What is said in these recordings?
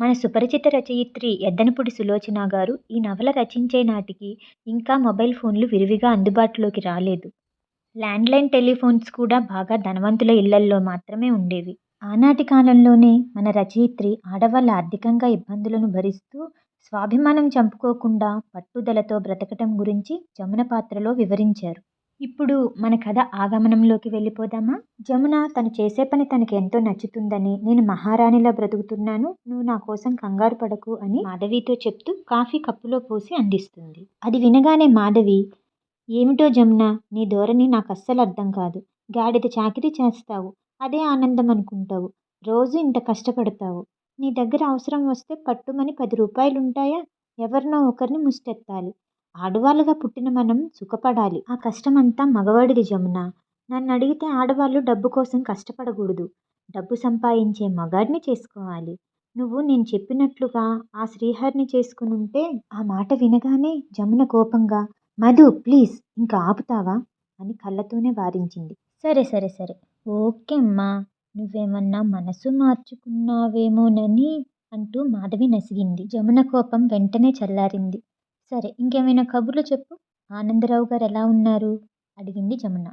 మన సుపరిచిత రచయిత్రి ఎద్దనపూడి సులోచన గారు ఈ నవల రచించే నాటికి ఇంకా మొబైల్ ఫోన్లు విరివిగా అందుబాటులోకి రాలేదు. ల్యాండ్లైన్ టెలిఫోన్స్ కూడా బాగా ధనవంతుల ఇళ్ళల్లో మాత్రమే ఉండేవి. ఆనాటి కాలంలోనే మన రచయిత్రి ఆడవాళ్ళ ఆర్థికంగా ఇబ్బందులను భరిస్తూ స్వాభిమానం చంపుకోకుండా పట్టుదలతో బ్రతకటం గురించి జమున పాత్రలో వివరించారు. ఇప్పుడు మన కథ ఆగమనంలోకి వెళ్ళిపోదామా? జమున తను చేసే పని తనకి ఎంతో నచ్చుతుందని నేను మహారాణిలా బ్రతుకుతున్నాను నువ్వు నా కోసం కంగారు పడకు అని మాధవితో చెప్తూ కాఫీ కప్పులో పోసి అందిస్తుంది. అది వినగానే మాధవి ఏమిటో జమున నీ ధోరణి నాకు అస్సలు అర్థం కాదు. గాడిద చాకిరీ చేస్తావు అదే ఆనందం అనుకుంటావు. రోజు ఇంత కష్టపడతావు. నీ దగ్గర అవసరం వస్తే పట్టుమని పది రూపాయలు ఉంటాయా ఎవరినో ఒకరిని ముష్టెత్తాలి. ఆడవాళ్ళుగా పుట్టిన మనం సుఖపడాలి. ఆ కష్టమంతా మగవాడిది జమున. నన్ను అడిగితే ఆడవాళ్ళు డబ్బు కోసం కష్టపడకూడదు. డబ్బు సంపాదించే మగాడిని చేసుకోవాలి. నువ్వు నేను చెప్పినట్లుగా ఆ శ్రీహరిని చేసుకుని ఉంటే ఆ మాట వినగానే జమున కోపంగా మధు ప్లీజ్ ఇంకా ఆపుతావా? అని కళ్ళతోనే వారించింది. సరే సరే సరే. ఓకే అమ్మా. నువ్వేమన్నా మనసు మార్చుకున్నావేమోనని అంటూ మాధవి నసిగింది. జమున కోపం వెంటనే చల్లారింది. సరే ఇంకేమైనా కబుర్లు చెప్పు. ఆనందరావు గారు ఎలా ఉన్నారు? అడిగింది జమున.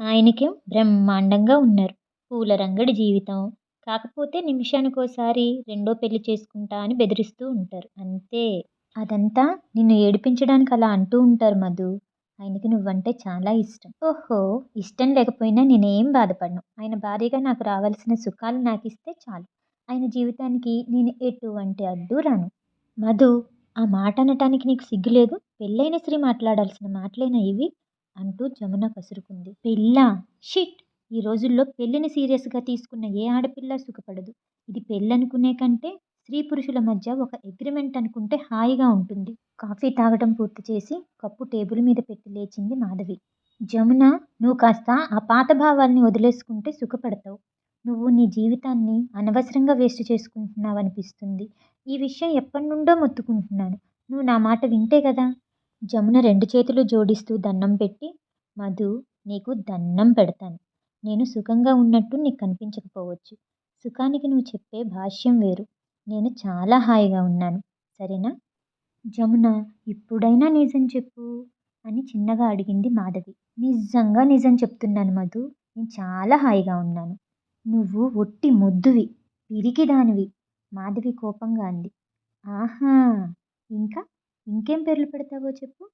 ఆయనకేం బ్రహ్మాండంగా ఉన్నారు. పూల రంగడి జీవితం. కాకపోతే నిమిషానికోసారి రెండో పెళ్ళి చేసుకుంటా అని బెదిరిస్తూ ఉంటారు. అంతే. అదంతా నిన్ను ఏడిపించడానికి అలా అంటూ ఉంటారు మధు. ఆయనకి నువ్వంటే చాలా ఇష్టం. ఓహో ఇష్టం లేకపోయినా నేనేం బాధపడను. ఆయన భారీగా నాకు రావాల్సిన సుఖాలు నాకు ఇస్తే చాలు. ఆయన జీవితానికి నేను ఎటువంటి అడ్డు రాను. మధు ఆ మాట అనటానికి నీకు సిగ్గులేదు పెళ్ళైన స్త్రీ మాట్లాడాల్సిన మాటలేనా ఇవి? అంటూ జమున కసురుకుంది పెళ్ళా? షిట్! ఈ రోజుల్లో పెళ్ళిని సీరియస్గా తీసుకున్న ఏ ఆడపిల్ల సుఖపడదు. ఇది పెళ్ళనుకునే కంటే స్త్రీ పురుషుల మధ్య ఒక అగ్రిమెంట్ అనుకుంటే హాయిగా ఉంటుంది. కాఫీ తాగడం పూర్తి చేసి కప్పు టేబుల్ మీద పెట్టి లేచింది మాధవి. జమున నువ్వు కాస్త ఆ పాత భావాల్ని వదిలేసుకుంటే సుఖపడతావు. నువ్వు నీ జీవితాన్ని అనవసరంగా వేస్ట్ చేసుకుంటున్నావు అనిపిస్తుంది. ఈ విషయం ఎప్పటి నుండో మొత్తుకుంటున్నాను. నువ్వు నా మాట వింటే కదా? జమున రెండు చేతులు జోడిస్తూ దండం పెట్టి మధు నీకు దండం పెడతాను. నేను సుఖంగా ఉన్నట్టు నీకు కనిపించకపోవచ్చు. సుఖానికి నువ్వు చెప్పే భాష్యం వేరు. నేను చాలా హాయిగా ఉన్నాను. సరేనా? జమున ఇప్పుడైనా నిజం చెప్పు అని చిన్నగా అడిగింది మాధవి. నిజంగా నిజం చెప్తున్నాను మధు. నేను చాలా హాయిగా ఉన్నాను. నువ్వు ఒట్టి మొద్దువి పిరికిదానివి. మాధవి కోపంగా అంది. ఆహా! ఇంకా ఇంకేం పేర్లు పెడతావో చెప్పు.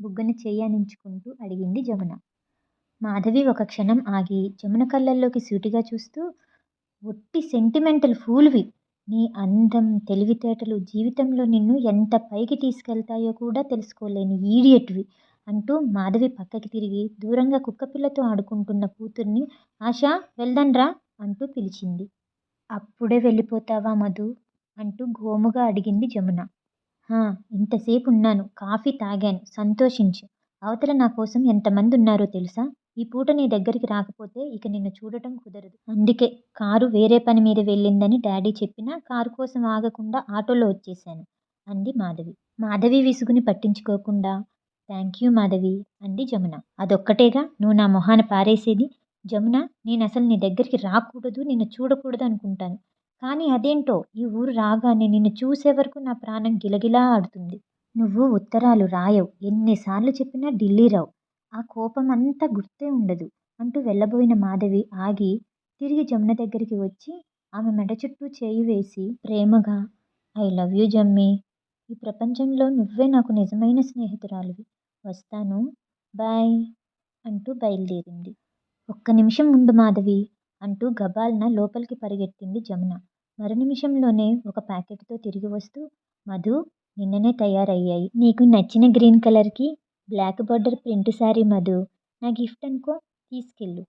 బుగ్గని చెయ్యనించుకుంటూ అడిగింది జమున. మాధవి ఒక క్షణం ఆగి జమున కళ్ళల్లోకి సూటిగా చూస్తూ ఒట్టి సెంటిమెంటల్ ఫూల్వి. నీ అందం తెలివితేటలు జీవితంలో నిన్ను ఎంత పైకి తీసుకెళ్తాయో కూడా తెలుసుకోలేని ఈడియట్వి అంటూ మాధవి పక్కకి తిరిగి దూరంగా కుక్కపిల్లతో ఆడుకుంటున్న కూతుర్ని ఆశ వెళ్దాన్రా. అంటూ పిలిచింది. అప్పుడే వెళ్ళిపోతావా మధు? అంటూ గోముగా అడిగింది జమున. హా ఇంతసేపు ఉన్నాను కాఫీ తాగాను. సంతోషించు. అవతల నా కోసం ఎంతమంది ఉన్నారో తెలుసా? ఈ పూట నీ దగ్గరికి రాకపోతే ఇక నిన్ను చూడటం కుదరదు. అందుకే కారు వేరే పని మీద వెళ్ళిందని డాడీ చెప్పినా కారు కోసం ఆగకుండా ఆటోలో వచ్చేశాను అంది మాధవి. మాధవి విసుగుని పట్టించుకోకుండా. థ్యాంక్ యూ మాధవి అంది జమున. అదొక్కటేగా? నువ్వు నా మొహాన పారేసేది? జమున నేను అసలు నీ దగ్గరికి రాకూడదు నిన్ను చూడకూడదు అనుకుంటాను కానీ అదేంటో ఈ ఊరు రాగానే నిన్ను చూసే వరకు నా ప్రాణం గిలగిలా ఆడుతుంది. నువ్వు ఉత్తరాలు రాయవు. ఎన్నిసార్లు చెప్పినా ఢిల్లీ రావు. ఆ కోపం అంతా గుర్తే ఉండదు. అంటూ వెళ్ళబోయిన మాధవి ఆగి తిరిగి జమున దగ్గరికి వచ్చి ఆమె మెడ చుట్టూ చేయి వేసి ప్రేమగా ఐ లవ్ యూ జమ్మి. ఈ ప్రపంచంలో నువ్వే నాకు నిజమైన స్నేహితురాలివి. వస్తాను. బాయ్ అంటూ బయలుదేరింది. ఒక్క నిమిషం ఉండు మాధవి అంటూ గబాల్న లోపలికి పరిగెత్తింది జమున. మరు నిమిషంలోనే ఒక ప్యాకెట్తో తిరిగి వస్తూ మధు నిన్ననే తయారయ్యాయి. నీకు నచ్చిన గ్రీన్ కలర్కి black border print sari Madhu. నా గిఫ్ట్ అనుకో తీసుకెళ్ళు.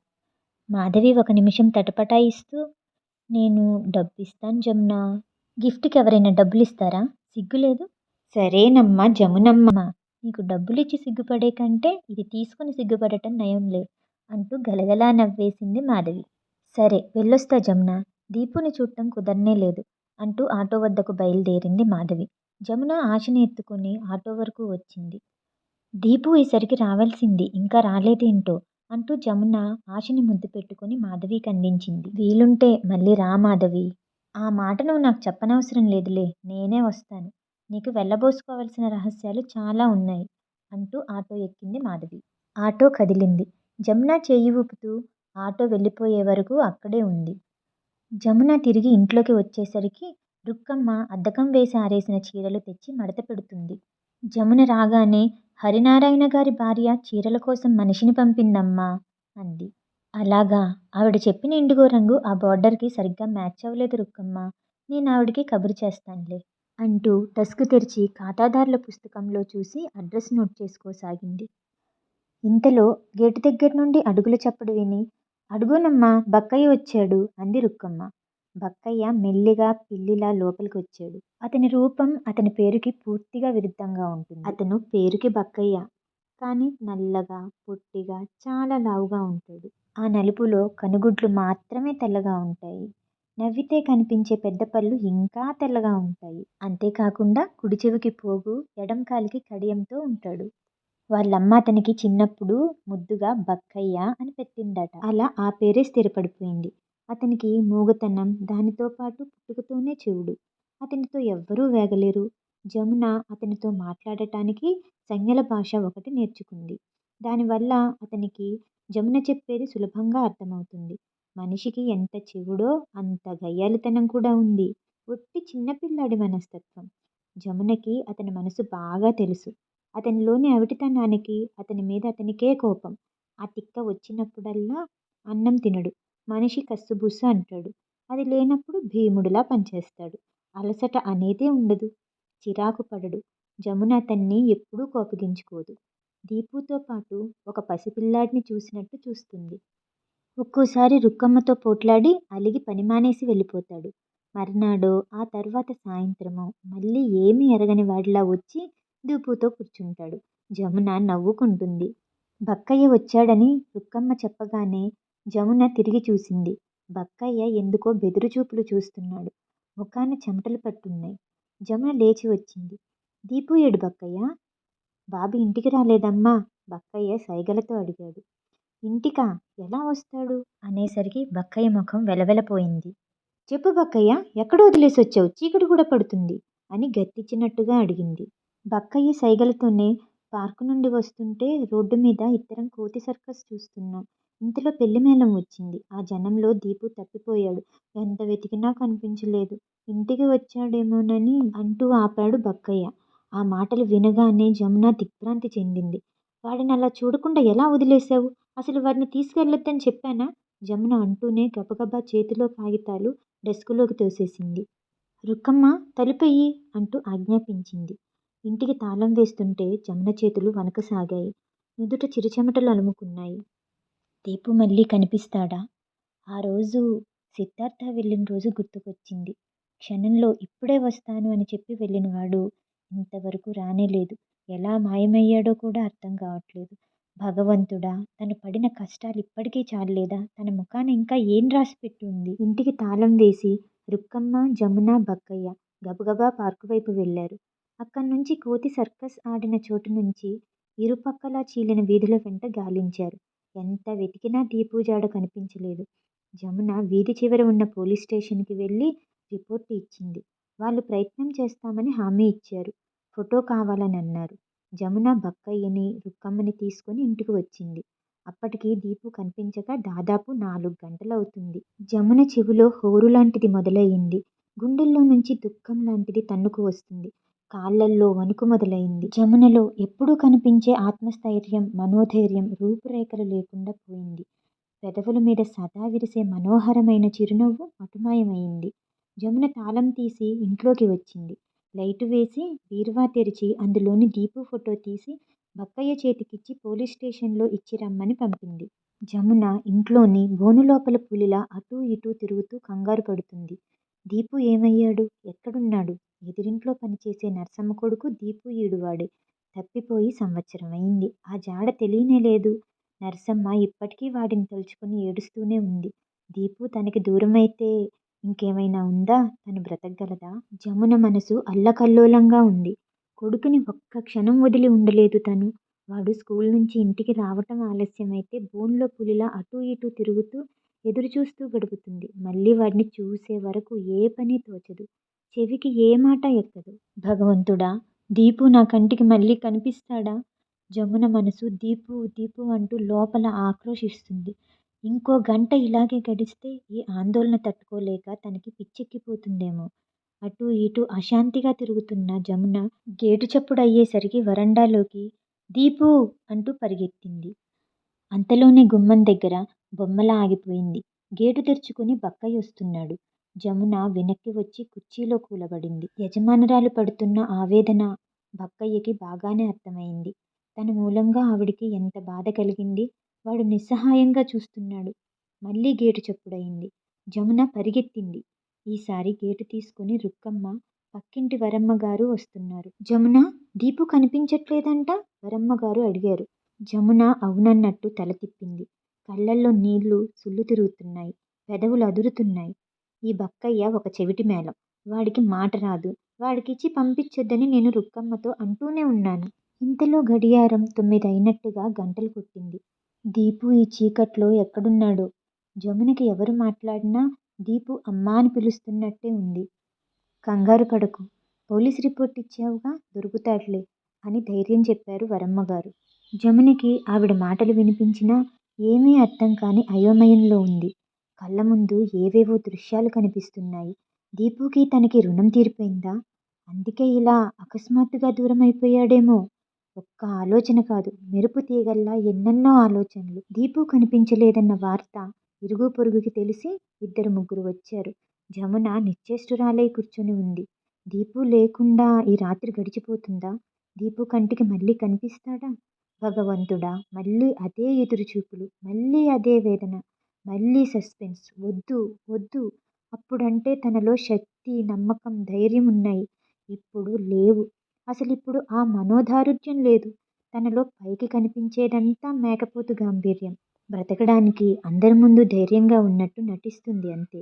మాధవి ఒక నిమిషం తటపటాయిస్తూ నేను డబ్బు ఇస్తాను జమున. గిఫ్ట్కి ఎవరైనా డబ్బులు ఇస్తారా సిగ్గులేదు? సరేనమ్మా జమునమ్మ. నీకు డబ్బులు ఇచ్చి సిగ్గుపడే కంటే ఇది తీసుకుని సిగ్గుపడటం నయంలే అంటూ గలగలా నవ్వేసింది మాధవి. సరే వెళ్ళొస్తా జమున. దీపుని చూడటం కుదరనే లేదు అంటూ ఆటో వద్దకు బయలుదేరింది మాధవి. జమున ఆశని ఎత్తుకుని ఆటో వరకు వచ్చింది. దీపు ఈసరికి రావాల్సింది ఇంకా రాలేదేంటో అంటూ జమున ఆశని ముద్దు పెట్టుకుని మాధవికి అందించింది. వీలుంటే మళ్ళీ రా మాధవి. ఆ మాట నువ్వు నాకు చెప్పనవసరం లేదులే నేనే వస్తాను. నీకు వెళ్ళబోసుకోవాల్సిన రహస్యాలు చాలా ఉన్నాయి అంటూ ఆటో ఎక్కింది మాధవి. ఆటో కదిలింది. జమున చేయి ఊపుతూ ఆటో వెళ్ళిపోయే వరకు అక్కడే ఉంది. జమున తిరిగి ఇంట్లోకి వచ్చేసరికి రుక్కమ్మ అద్దకం వేసి ఆరేసిన చీరలు తెచ్చి మడత పెడుతుంది. జమున రాగానే హరినారాయణ గారి భార్య చీరల కోసం మనిషిని పంపిందమ్మా అంది. అలాగా ఆవిడ చెప్పిన ఇండిగో రంగు ఆ బార్డర్కి సరిగ్గా మ్యాచ్ అవ్వలేదు రుక్కమ్మ. నేను ఆవిడకి కబురు చేస్తానులే అంటూ డస్క్ తెరిచి ఖాతాదారుల పుస్తకంలో చూసి అడ్రస్ నోట్ చేసుకోసాగింది. ఇంతలో గేటు దగ్గర నుండి అడుగుల చప్పుడు విని అడుగునమ్మా బక్కయ్య వచ్చాడు అంది రుక్కమ్మ. బక్కయ్య మెల్లిగా పిల్లిలా లోపలికి వచ్చాడు అతని రూపం అతని పేరుకి పూర్తిగా విరుద్ధంగా ఉంటుంది. అతను పేరుకి బక్కయ్య కానీ నల్లగా పొట్టిగా చాలా లావుగా ఉంటాడు. ఆ నలుపులో కనుగుడ్లు మాత్రమే తెల్లగా ఉంటాయి. నవ్వితే కనిపించే పెద్ద పళ్ళు ఇంకా తెల్లగా ఉంటాయి. అంతేకాకుండా కుడి చెవికి పోగు ఎడం కాలికి కడియంతో ఉంటాడు. వాళ్ళమ్మ అతనికి చిన్నప్పుడు ముద్దుగా బక్కయ్య అని పెట్టిందట. అలా ఆ పేరే స్థిరపడిపోయింది. అతనికి మూగతనం దానితో పాటు పుట్టుకతోనే చెవుడు. అతనితో ఎవ్వరూ వేగలేరు. జమున అతనితో మాట్లాడటానికి సంజ్ఞల భాష ఒకటి నేర్చుకుంది. దానివల్ల అతనికి జమున చెప్పేది సులభంగా అర్థమవుతుంది. మనిషికి ఎంత చెవుడో అంత గయ్యాలితనం కూడా ఉంది. ఒట్టి చిన్నపిల్లాడి మనస్తత్వం. జమునకి అతని మనసు బాగా తెలుసు. అతనిలోని అవిటితనానికి అతని మీద అతనికే కోపం. ఆ తిక్క వచ్చినప్పుడల్లా అన్నం తినడు. మనిషి కస్సుబుస్సు అంటాడు. అది లేనప్పుడు భీముడిలా పనిచేస్తాడు. అలసట అనేదే ఉండదు. చిరాకు పడడు. జమున అతన్ని ఎప్పుడూ కోపగించుకోదు. దీపుతో పాటు ఒక పసిపిల్లాడిని చూసినట్టు చూస్తుంది. ఒక్కోసారి రుక్కమ్మతో పోట్లాడి అలిగి పని మానేసి వెళ్ళిపోతాడు. మర్నాడో ఆ తర్వాత సాయంత్రమో మళ్ళీ ఏమీ ఎరగని వాడిలా వచ్చి దీపుతో కూర్చుంటాడు. జమున నవ్వుకుంటుంది. బక్కయ్య వచ్చాడని రుక్కమ్మ చెప్పగానే జమున తిరిగి చూసింది. బక్కయ్య ఎందుకో బెదురుచూపులు చూస్తున్నాడు. ముఖాన చెమటలు పట్టున్నాయి. జమున లేచి వచ్చింది. దీపు ఏడు బక్కయ్య. బాబు ఇంటికి రాలేదమ్మా బక్కయ్య సైగలతో అడిగాడు. ఇంటికా? ఎలా వస్తాడు? అనేసరికి బక్కయ్య ముఖం వెలవెలపోయింది. చెప్పు బక్కయ్య ఎక్కడ వదిలేసి వచ్చావు చీకటి కూడా పడుతుంది అని గత్తిచ్చినట్టుగా అడిగింది. బక్కయ్య సైగలతోనే పార్కు నుండి వస్తుంటే రోడ్డు మీద ఇద్దరం కోతి సర్కస్ చూస్తున్నాం. ఇంతలో పెళ్ళి మేళం వచ్చింది. ఆ జనంలో దీపు తప్పిపోయాడు. ఎంత వెతికినా కనిపించలేదు. ఇంటికి వచ్చాడేమోనని అంటూ ఆపాడు బక్కయ్య. ఆ మాటలు వినగానే జమున దిగ్భ్రాంతి చెందింది. వాడిని అలా చూడకుండా ఎలా వదిలేశావు? అసలు వాడిని తీసుకెళ్ళొద్దని చెప్పానా? జమున అంటూనే గబగబా చేతిలో కాగితాలు డెస్కులోకి తోసేసింది. రుక్కమ్మ తలుపెయ్యి అంటూ ఆజ్ఞాపించింది. ఇంటికి తాళం వేస్తుంటే జమున చేతులు వణకసాగాయి నుదుట చిరుచెమటలు అలుముకున్నాయి. దీపు మళ్ళీ కనిపిస్తాడా? ఆ రోజు సిద్ధార్థ వెళ్ళిన రోజు గుర్తుకొచ్చింది. క్షణంలో ఇప్పుడే వస్తాను అని చెప్పి వెళ్ళినవాడు ఇంతవరకు రానేలేదు ఎలా మాయమయ్యాడో కూడా అర్థం కావట్లేదు. భగవంతుడా తను పడిన కష్టాలు ఇప్పటికీ చాలలేదా? తన ముఖాన ఇంకా ఏం రాసి ఉంది ఇంటికి తాళం వేసి రుక్కమ్మ జమున బక్కయ్య గబగబా పార్కు వైపు వెళ్ళారు. అక్కడి నుంచి కోతి సర్కస్ ఆడిన చోటు నుంచి ఇరుపక్కలా చీలిన వీధుల వెంట గాలించారు. ఎంత వెతికినా దీపు జాడ కనిపించలేదు. జమున వీధి చివర ఉన్న పోలీస్ స్టేషన్కి వెళ్ళి రిపోర్ట్ ఇచ్చింది. వాళ్ళు ప్రయత్నం చేస్తామని హామీ ఇచ్చారు. ఫోటో కావాలని అన్నారు. జమున బక్కయ్యని రుక్కమ్మని తీసుకొని ఇంటికి వచ్చింది. అప్పటికి దీపు కనిపించక దాదాపు నాలుగు గంటలవుతుంది జమున చెవిలో హోరు లాంటిది మొదలయ్యింది. గుండెల్లో నుంచి దుఃఖం లాంటిది తన్నుకు వస్తుంది. కాళ్ళల్లో వణుకు మొదలైంది. జమునలో ఎప్పుడూ కనిపించే ఆత్మస్థైర్యం మనోధైర్యం రూపురేఖలు లేకుండా పోయింది. పెదవుల మీద సదా విరిసే మనోహరమైన చిరునవ్వు మటుమాయమైంది జమున తాళం తీసి ఇంట్లోకి వచ్చింది. లైటు వేసి బీరువా తెరిచి అందులోని దీపు ఫోటో తీసి బక్కయ్య చేతికిచ్చి పోలీస్ స్టేషన్లో ఇచ్చి రమ్మని పంపింది. జమున ఇంట్లోని బోను లోపల పులిలా అటూ ఇటూ తిరుగుతూ కంగారు పడుతుంది. దీపు ఏమయ్యాడు? ఎక్కడున్నాడు? ఎదిరింట్లో పనిచేసే నర్సమ్మ కొడుకు దీపు ఈడువాడే. తప్పిపోయి సంవత్సరం అయింది. ఆ జాడ తెలియనే లేదు. నర్సమ్మ ఇప్పటికీ వాడిని తలుచుకుని ఏడుస్తూనే ఉంది. దీపు తనకి దూరమైతే ఇంకేమైనా ఉందా? తను బ్రతకగలదా? జమున మనసు అల్లకల్లోలంగా ఉంది. కొడుకుని ఒక్క క్షణం వదిలి ఉండలేదు తను. వాడు స్కూల్ నుంచి ఇంటికి రావటం ఆలస్యమైతే బోన్లో పులిలా అటూ ఇటూ తిరుగుతూ ఎదురుచూస్తూ గడుపుతుంది. మళ్ళీ వాడిని చూసే వరకు ఏ పనీ తోచదు. చెవికి ఏ మాట ఎక్కదు. భగవంతుడా! దీపు నా కంటికి మళ్ళీ కనిపిస్తాడా? జమున మనసు దీపు దీపు అంటూ లోపల ఆక్రోశిస్తుంది. ఇంకో గంట ఇలాగే గడిస్తే ఈ ఆందోళన తట్టుకోలేక తనకి పిచ్చెక్కిపోతుందేమో! అటు ఇటు అశాంతిగా తిరుగుతున్న జమున గేటు చప్పుడు అయ్యేసరికి వరండాలోకి దీపు అంటూ పరిగెత్తింది. అంతలోనే గుమ్మం దగ్గర బొమ్మలా ఆగిపోయింది. గేటు తెరుచుకుని బక్కయ్య వస్తున్నాడు. జమున వెనక్కి వచ్చి కుర్చీలో కూలబడింది. యజమానురాలు పడుతున్న ఆవేదన బక్కయ్యకి బాగానే అర్థమయింది. తన మూలంగా ఆవిడకి ఎంత బాధ కలిగింది. వాడు నిస్సహాయంగా చూస్తున్నాడు. మళ్ళీ గేటు చప్పుడయింది. జమున పరిగెత్తింది. ఈసారి గేటు తీసుకుని రుక్కమ్మ, పక్కింటి వరమ్మగారు వస్తున్నారు. జమునా! దీపు కనిపించట్లేదంట? వరమ్మగారు అడిగారు. జమున అవునన్నట్టు తల తిప్పింది. కళ్ళల్లో నీళ్ళు సుళ్ళు తిరుగుతున్నాయి. పెదవులు అదురుతున్నాయి. ఈ బక్కయ్య ఒక చెవిటి మేళం. వాడికి మాట రాదు. వాడికిచ్చి పంపించొద్దని నేను రుక్కమ్మతో అంటూనే ఉన్నాను. ఇంతలో గడియారం తొమ్మిదయినట్టుగా గంటలు కొట్టింది. దీపు ఈ చీకట్లో ఎక్కడున్నాడో? జమునకి ఎవరు మాట్లాడినా దీపు అమ్మా అని పిలుస్తున్నట్టే ఉంది. కంగారు పడకు. పోలీస్ రిపోర్ట్ ఇచ్చావుగా దొరుకుతాడులే అని ధైర్యం చెప్పారు వరమ్మగారు. జమునకి ఆవిడ మాటలు వినిపించినా ఏమీ అర్థం కాని అయోమయంలో ఉంది. కళ్ళ ముందు ఏవేవో దృశ్యాలు కనిపిస్తున్నాయి. దీపుకి తనకి రుణం తీరిపోయిందా? అందుకే ఇలా అకస్మాత్తుగా దూరమైపోయాడేమో? ఒక్క ఆలోచన కాదు. మెరుపు తీగల్లా ఎన్నెన్నో ఆలోచనలు. దీపు కనిపించలేదన్న వార్త ఇరుగు పొరుగుకి తెలిసి ఇద్దరు ముగ్గురు వచ్చారు. జమున నిశ్చేష్టురాలై కూర్చుని ఉంది. దీపు లేకుండా ఈ రాత్రి గడిచిపోతుందా? దీపు కంటికి మళ్ళీ కనిపిస్తాడా? భగవంతుడా! మళ్ళీ అదే ఎదురుచూపులు. మళ్ళీ అదే వేదన. మళ్ళీ సస్పెన్స్. వద్దు వద్దు. అప్పుడంటే తనలో శక్తి, నమ్మకం, ధైర్యం ఉన్నాయి. ఇప్పుడు లేవు. అసలిప్పుడు ఆ మనోదారుఢ్యం లేదు. తనలో పైకి కనిపించేదంతా మేకపోతు గాంభీర్యం. బ్రతకడానికి అందరి ముందు ధైర్యంగా ఉన్నట్టు నటిస్తుంది అంతే.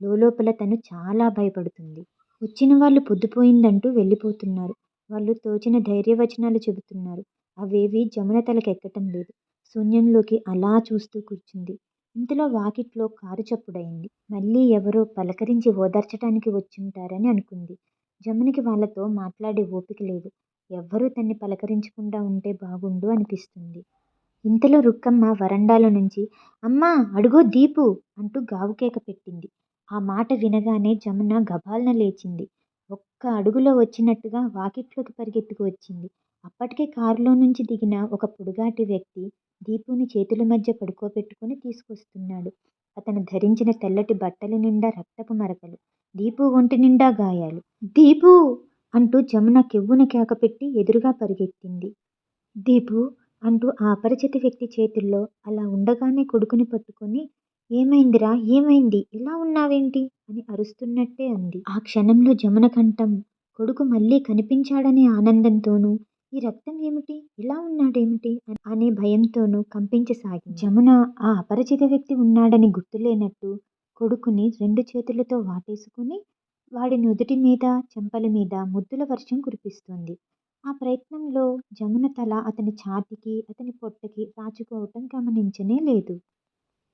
లోలోపల తను చాలా భయపడుతుంది. వచ్చిన వాళ్ళు పొద్దుపోయిందంటూ వెళ్ళిపోతున్నారు. వాళ్ళు తోచిన ధైర్యవచనాలు చెబుతున్నారు. అవేవి జమున తలకెక్కటం లేదు. శూన్యంలోకి అలా చూస్తూ కూర్చుంది. ఇంతలో వాకిట్లో కారు చప్పుడయింది. మళ్ళీ ఎవరో పలకరించి ఓదార్చటానికి వచ్చుంటారని అనుకుంది. జమునకి వాళ్ళతో మాట్లాడే ఓపిక లేదు. ఎవ్వరూ తన్ని పలకరించకుండా ఉంటే బాగుండు అనిపిస్తుంది. ఇంతలో రుక్కమ్మ వరండాలో నుంచి అమ్మా! అడుగో దీపు అంటూ గావుకేక పెట్టింది. ఆ మాట వినగానే జమున గభాల్న లేచింది. ఒక్క అడుగులో వచ్చినట్టుగా వాకిట్లోకి పరిగెత్తుకు వచ్చింది. అప్పటికే కారులోనుంచి దిగిన ఒక పొడుగాటి వ్యక్తి దీపుని చేతుల మధ్య పడుకోబెట్టుకుని తీసుకొస్తున్నాడు. అతను ధరించిన తెల్లటి బట్టల నిండా రక్తపు మరకలు. దీపు ఒంటినిండా గాయాలు. దీపూ! అంటూ జమున కెవ్వున కేకపెట్టి ఎదురుగా పరిగెత్తింది. దీపూ! అంటూ ఆ అపరిచిత వ్యక్తి చేతుల్లో అలా ఉండగానే కొడుకుని పట్టుకుని ఏమైందిరా? ఏమైంది? ఇలా ఉన్నావేంటి? అని అరుస్తున్నట్టే అంది. ఆ క్షణంలో జమున కంఠం కొడుకు మళ్ళీ కనిపించాడనే ఆనందంతోనూ, ఈ రక్తం ఏమిటి? ఇలా ఉన్నాడేమిటి? అనే భయంతోనూ కంపించసాగింది. జమున ఆ అపరిచిత వ్యక్తి ఉన్నాడని గుర్తులేనట్టు కొడుకుని రెండు చేతులతో వాటేసుకుని వాడి చెంపల మీద ముద్దుల వర్షం కురిపిస్తుంది ఆ ప్రయత్నంలో జమున తల అతని ఛాతికి అతని పొట్టకి రాచుకోవటం గమనించనే లేదు.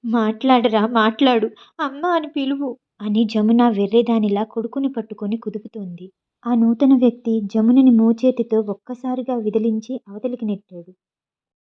మాట్లాడరా మాట్లాడు. అమ్మ అని పిలువు అని జమున వెర్రిదానిలా కొడుకుని పట్టుకొని కుదుపుతోంది. ఆ నూతన వ్యక్తి జమునని మోచేతితో ఒక్కసారిగా విదిలించి అవతలికి నెట్టాడు.